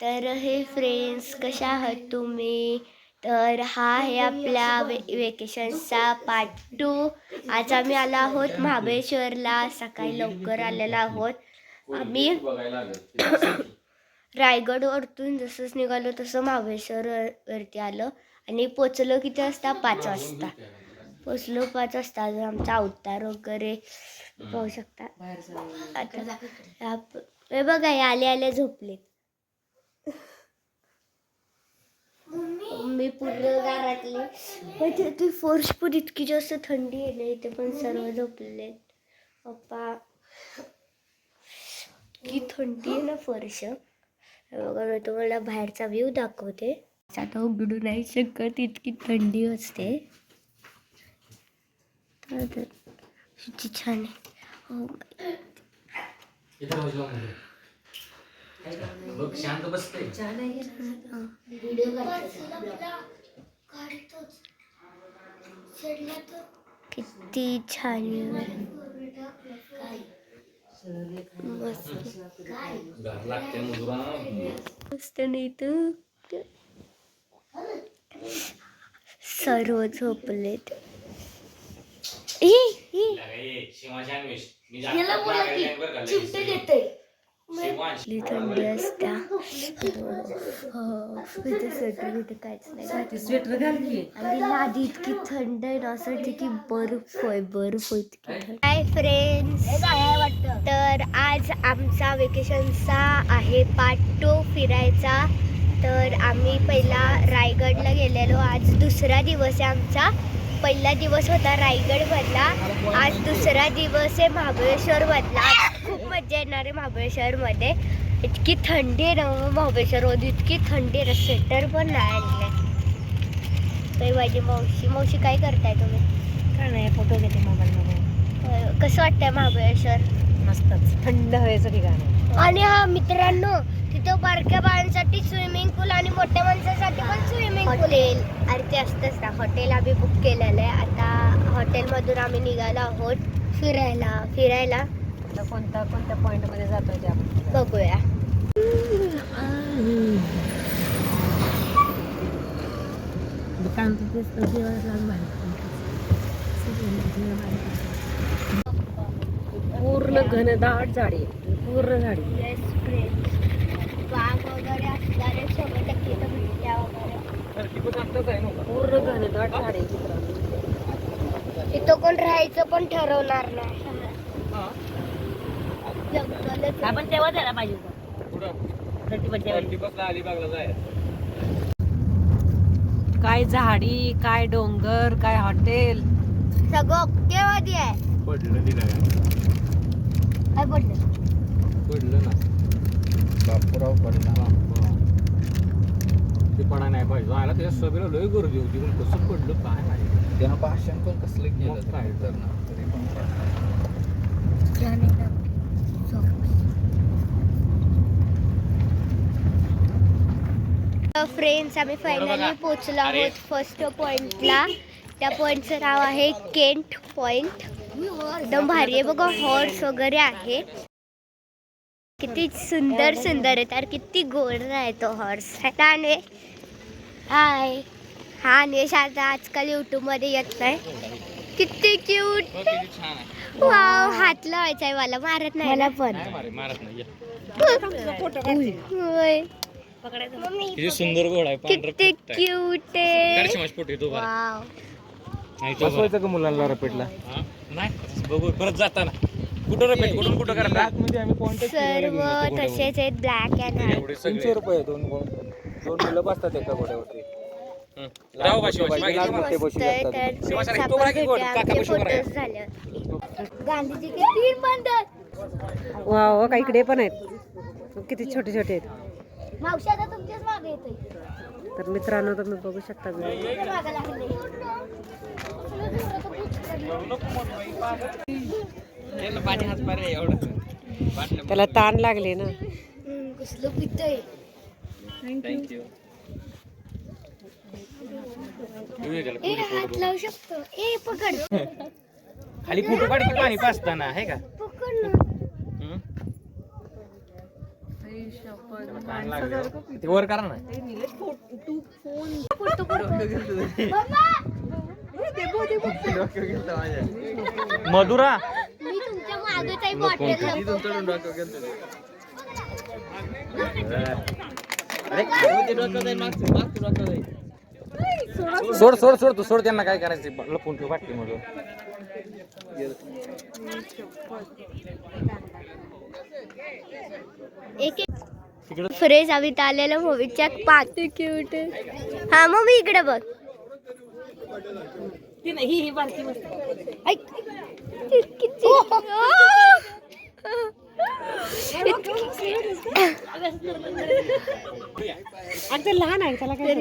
तर हे फ्रेंड्स कशा आहात तुम्ही? तर हा आहे आपल्या वे वेकेशनचा पार्ट टू आज आम्ही आलो आहोत महाबळेश्वरला. सकाळी लवकर आलेलो आहोत. आम्ही रायगडवरतून जसंच निघालो तसं महाबळेश्वर वरती आलो. आणि पोचलो किती वाजता? पाच वाजता. पोचलो पाच वाजता. आमचा अवतार वगैरे पाहू शकता. आता आप- हे बघा आले आले झोपलेत. मी पूर्ण गाराटले म्हणजे ती ते फोर्स पण इतकी जास्त थंडी आहे ना इथे पण सर्व झोपलेले पप्पा की थंडी आहे ना फर्श बघा मी तुम्हाला बाहेरचा व्ह्यू दाखवते. आता उघडू नाही शकत इतकी थंडी असते. तर छान आहे. हो. बघ शांत बसते किती छान आहे. मस्त घर लागते मजुरा मस्त नाही तर सर्व झोपलेत. मी आपली थंडी असता इथे स्वेटर बिटर काहीच नाही स्वेटर घाल आणि आधी इतकी थंड आहे ना असं वाटतं की बर्फ होय बर्फ होय इतकी थंड हाय फ्रेंड्स तर आज आमचा वेकेशनचा आहे पार्ट टू फिरायचा. तर आम्ही पहिला रायगडला गेलेलो. आज दुसरा दिवस आहे आमचा. पहिला दिवस होता रायगडमधला. आज दुसरा दिवस आहे महाबळेश्वरमधला. आज मजा येणार आहे महाबळेश्वरमध्ये. इतकी थंडी आहे ना महाबळेश्वरमध्ये इतकी थंडी आहे ना स्वेटर पण नाही आणलं. तर माझी मावशी मावशी काय करताय तुम्ही? काय नाही फोटो घेते मोबाईल मध्ये. अं, कसं वाटतंय महाबळेश्वर? मस्तच. थंड हवेचं ठिकाण आहे. आणि हा मित्रांनो तिथं बारक्या बाळांसाठी स्विमिंग पूल आणि मोठ्या माणसासाठी पण स्विमिंग पूल येईल अरे ते असतंच ना हॉटेल आम्ही बुक केलेलं आहे. आता हॉटेलमधून आम्ही निघालो आहोत फिरायला फिरायला. आता कोणता कोणत्या पॉइंटमध्ये जातो ते आपण बघूया. पूर्ण घनदाट झाडी आहे. पूर्ण झाडी पूर्ण घनदाट झाडी. इथं कोण राहायचं पण ठरवणार नाही. आपण तेव्हा द्यायला पाहिजे काय झाडी काय डोंगर काय हॉटेल? सगळं ओके मध्ये आहे. पडलं दिलं काय पडलं? पडलं ना. बापूराव पडला. ते पडा नाही पाहिजे. जायला त्याच्या सभेला लय गर्दी होती. पण कसं पडलं काय नाही त्यानं भाषण पण कसलं केलं काय? तर ना? तरी पण फ्रेंड्स आम्ही फायनली पोचलो आहोत फर्स्ट पॉइंटला त्या पॉइंटचं नाव आहे केंट पॉइंट एकदम भारी आहे बघा हॉर्स वगैरे आहे. किती सुंदर सुंदर आहे तर किती गोड आहे तो हॉर्स हाय हाय हा अन्वेष आता आजकाल यूट्यूबमध्ये येत नाही. किती क्यूट छान आहे. वाव हात लावायचा आहे मला मारत नाही मला पण. किती सुंदर गोड आहे किती क्यूट आहे. माझी पोटी तो वाव बसवायचं का मुलांना रपेटला? नाही बघू परत जाताना. कुठं रपेट कुठून कुठं करता मध्ये आम्ही कॉन्टॅक्ट सर्व तसेच आहेत ब्लॅक अँड व्हाईट तीनशे रुपये दोन दोन मुलं बसतात एका घोड्यावरती. राहू का शिवाजी? मागे लहान मोठे मस्त बसू आहे शकतात. तर शिवाजी, friends तो बघा आपण की गोड, भेटूया. काका आमचे बसू बघा. फोटोज झाले गांधीजी के तीन बंधन वा वा का इकडे पण आहेत. किती छोटे छोटे आहेत. मावशी आता तुमच्याच मागे येतोय. तर मित्रांनो तुम्ही बघू शकता त्याला ताण लागले ना. कसलं पितय. थँक्यू ए हात लावू शकतो. ए पकड. खाली फोटो काढ पाणी पाचताना आहे का? पकड ना हम्म? ते वर करा ना. मधुरा. मी तुमच्या मागच आहे बॉटल सोड सोड सोड तू सोड त्यांना काय करायचं लपून ठेव वाटते मग एक फ्रेश आम्ही आलेलं मूवीच्या पाच. क्यूट हा मग मी इकडे बघ. ही ही. लहान आहे त्याला काय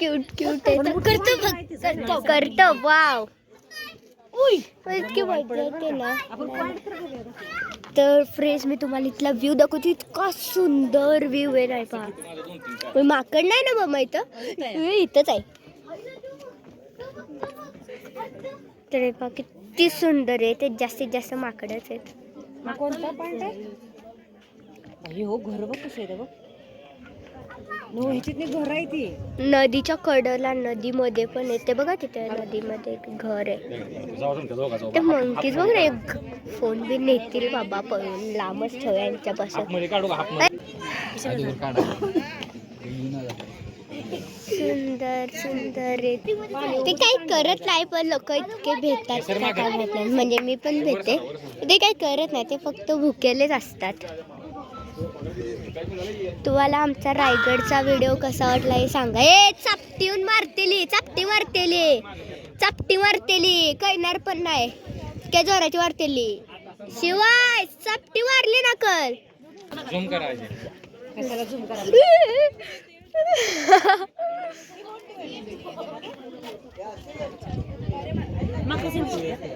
क्यूट क्यूट आहे. करतो करतो करतो. वाव इतकी वाईट ना. तर फ्रेश मी तुम्हाला इथला व्ह्यू दाखवते. इतका सुंदर व्ह्यू आहे नाही पहा. माकड नाही ना मम्मा इथं? हे इथंच आहे. तर पहा किती सुंदर आहे. ते जास्तीत जास्त माकडच आहेत. कोणता पॉइंट आहे हो घर बघ कसं आहे बघ. घर आहे ती. नदीच्या कडला नदीमध्ये पण येते बघा तिथे नदीमध्ये एक घर आहे. ते मंकीज बघ रे फोन बी नेतील बाबा पळून. लांबच मध्ये काढा सुंदर सुंदर आहे. ते काही करत नाही पण लोक इतके भेटतात. का काय माहीत नाही म्हणजे मी पण भेटते. ते काही करत नाही ते फक्त भुकेलेच असतात. तुम्हाला आमचा रायगडचा व्हिडिओ कसा वाटला हे सांगा. ए चापटीहून मारतेली चापटी मारतेली चापटी मारतेली. कळणार पण नाही. काय जोराची मारतेली. शिवाय चापटी मारली ना कल.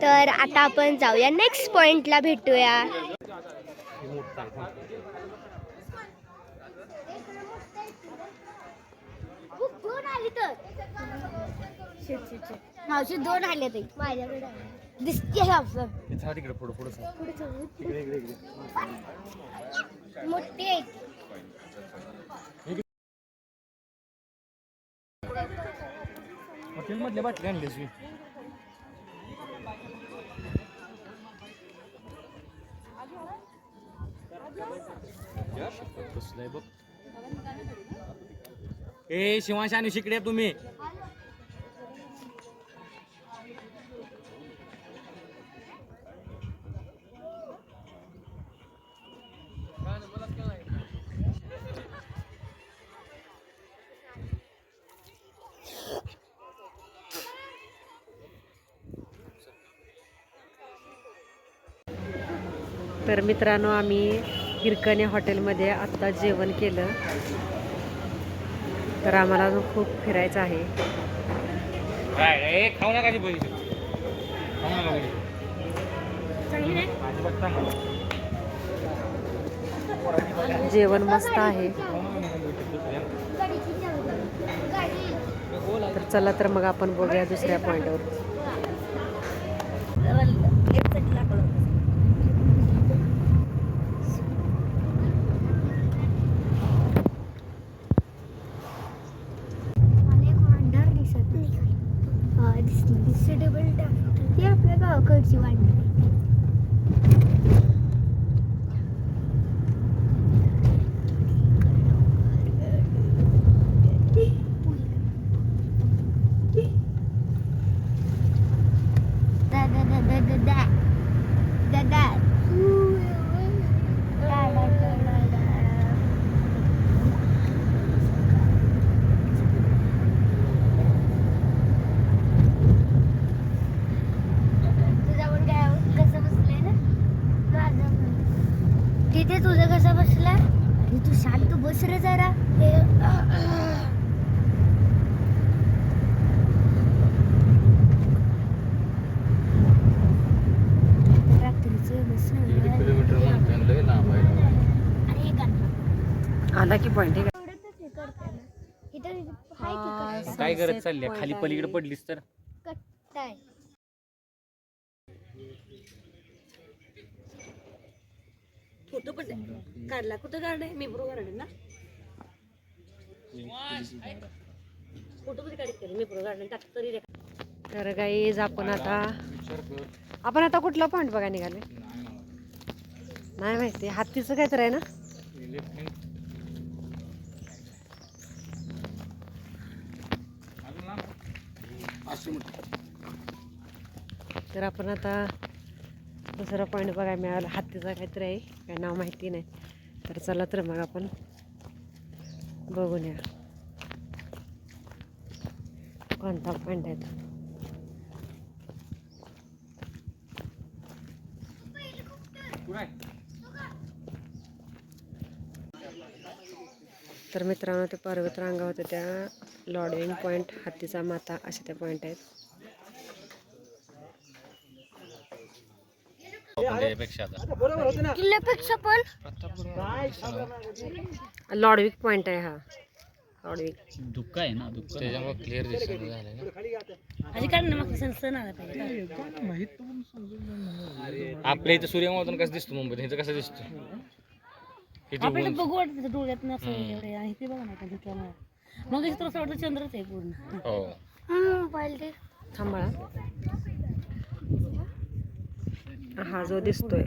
तर आता आपण जाऊया. नेक्स्ट पॉइंटला भेटूया. मावशी दोन आले ते माझ्याकडे दिसते आपलं तिकडे पुढे पुढे मोठी आहे. हॉटेल मधल्या बाटली आणलीस मी कसलंय बघ. ए शिवांश आणि शिकडे तुम्ही. तर मित्रांनो आम्ही हिरकणी हॉटेलमध्ये आत्ता जेवण केलं. तर आम्हाला अजून खूप फिरायचं आहे. खाऊ नका. जेवण मस्त आहे. तर चला तर मग आपण बघूया दुसऱ्या पॉईंटवर मला एक वांढर दिसत नाही हा दिसली. दिसते डबल ती आपल्या गावाकडची वांढर दादा दादा दादा दादा दादा दादा तुझा पण काय कसं बसलंय ना माझं पण. तिथे तुझं कसं बसलं अरे तू शांत बस रे जरा हे, रात्रीचं बसलं. अरे हे गाणं. आला की की? काय करत चालली? खाली पलीकडे पडलीस तर. फोटो पण काढला कुठं गार्डन आहे मेब्रो गार्डन ना? फोटो कधी काढत मेब्रो गार्डन टाक तरी रे तर गाईज आपण आता आपण आता कुठला पॉईंट बघा निघाले नाही. माहिती. हत्तीचं काय तर आहे ना? तर आपण आता दुसरा पॉईंट बघायला मिळाला. हत्तीचा काहीतरी आहे. काय नाव माहिती नाही. तर चला तर मग आपण बघून या कोणता पॉईंट आहे तो. तर मित्रांनो ते पर्वत रांगा होत्या त्या. लॉडविंग पॉईंट हत्तीचा माता असे त्या पॉईंट आहेत. लॉडविक पॉईंट आहे हा. लॉडविक दुःख आहे ना दुःख. त्याच्यामुळे क्लिअर दिसत झालं ना. आपल्या इथं सूर्यमावतन कसं दिसतो मुंबईत? इथं कसं दिसतो? उंच. बघू वाटतं डोळ्यात असं एवढे आणि ते बघा ना मग तुला असं वाटतं चंद्रच आहे पूर्ण. हो. थांबा. हा. जो दिसतोय.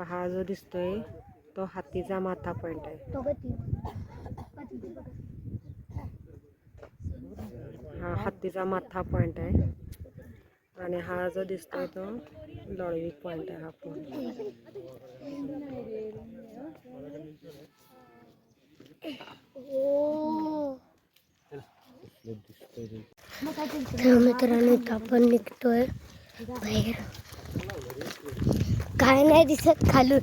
हा जो दिसतोय तो हातीचा माथा पॉईंट आहे. हा हत्तीचा माथा पॉईंट आहे. आणि हा जो दिसतोय तो लॉळविक पॉईंट आहे हा पॉईंट तर मित्रांनो इथं आपण निघतोय बाहेर. काय नाही दिसत खालून.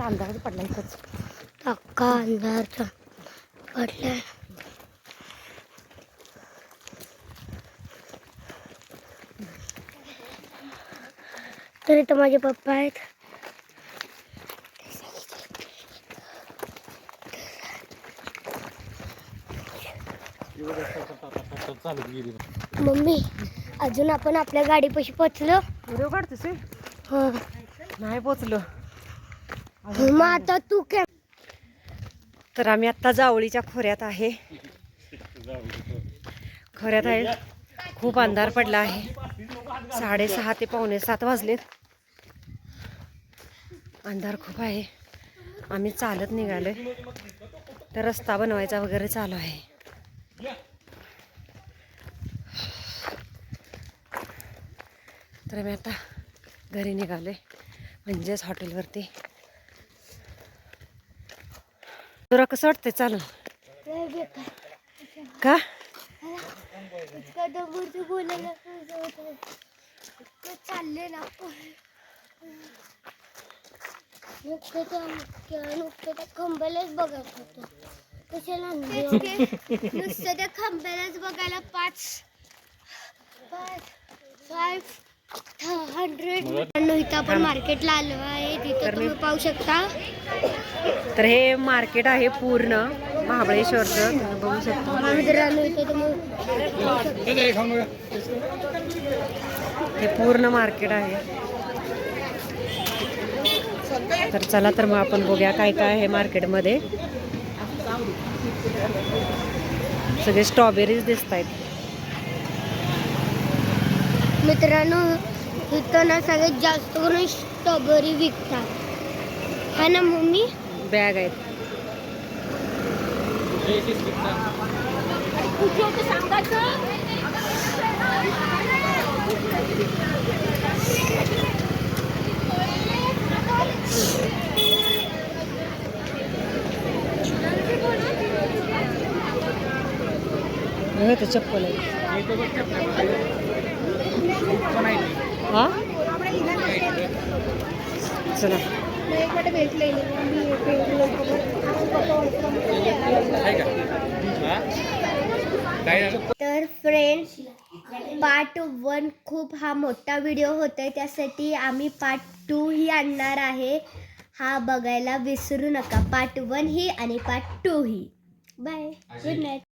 अंदाज पडला इथंच. अक्का अंधारचा पडलाय. तर इथं माझे पप्पा आहेत. चालत गेली मम्मी अजून आपण आपल्या गाडीपाशी पोचलो व्हिडिओ काढतोस हे? हो. नाही पोचलो मग आता तू काय तर आम्ही आत्ता जावळीच्या खोऱ्यात आहे. खोऱ्यात आहे. खूप अंधार पडला आहे. साडेसहा ते पावणे सात वाजलेत. अंधार खूप आहे. आम्ही चालत निघालोय. तर रस्ता बनवायचा वगैरे चालू आहे. तर आम्ही आता घरी निघालोय म्हणजेच हॉटेलवरती. तुला कसं वाटतंय? चालू का इतका डोंगरचं बोलायला कसं होतं. चालले ना. नुकतं त्या नुकतं त्या खांब्यालाच बघत होतो कशाला नुसतं त्या खांब्यालाच बघायला पाच पाच फाईव्ह हंड्रेड इथं आपण मार्केटला आलो आहे. तिथं तुम्ही पाहू शकता. तर हे मार्केट आहे पूर्ण महाबळेश्वरचं. तुम्ही बघू शकता. मित्रांनो इथं तुम्ही पाहू शकता. हे पूर्ण मार्केट आहे. तर चला तर मग आपण बघूया काय काय आहे मार्केटमध्ये. सगळे स्ट्रॉबेरीज दिसत आहेत मित्रांनो इथं ना सगळ्यात जास्त करून स्ट्रॉबेरी विकतात. हा ना मम्मी? बॅग आहेत. हे तर चप्पल आहे. हा? चला. तर फ्रेंड्स पार्ट वन खूप हा मोठा व्हिडिओ होता त्यासाठी आम्ही पार्ट टू ही आणणार आहे. हा बघायला विसरू नका. पार्ट वन ही आणि पार्ट टू ही. Bye good night